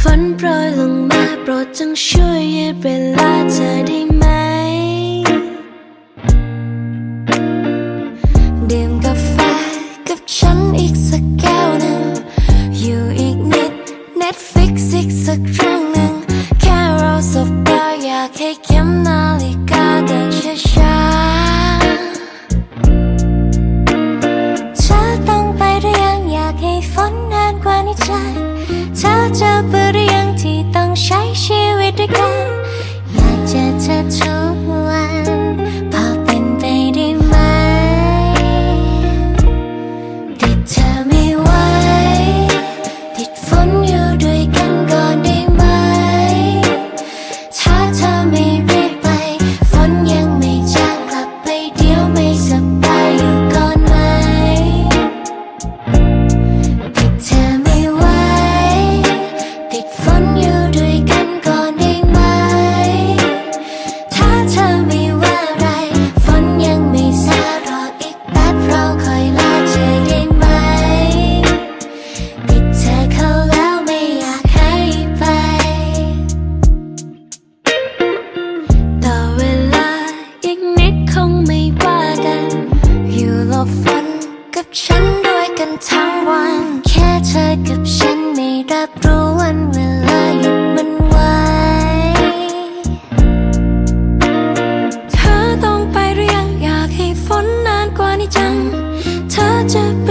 ฝนโปรยลงมาโปรดจงช่วยยืดเวลาเธอได้ไหม ดื่มกาแฟกับฉันอีกสักแก้วหนึ่ง อยู่อีกนิด Netflix อีกสักครั้งหนึ่ง แค่เราสบตาอยากให้เข็มนาฬิก Baca pria chắc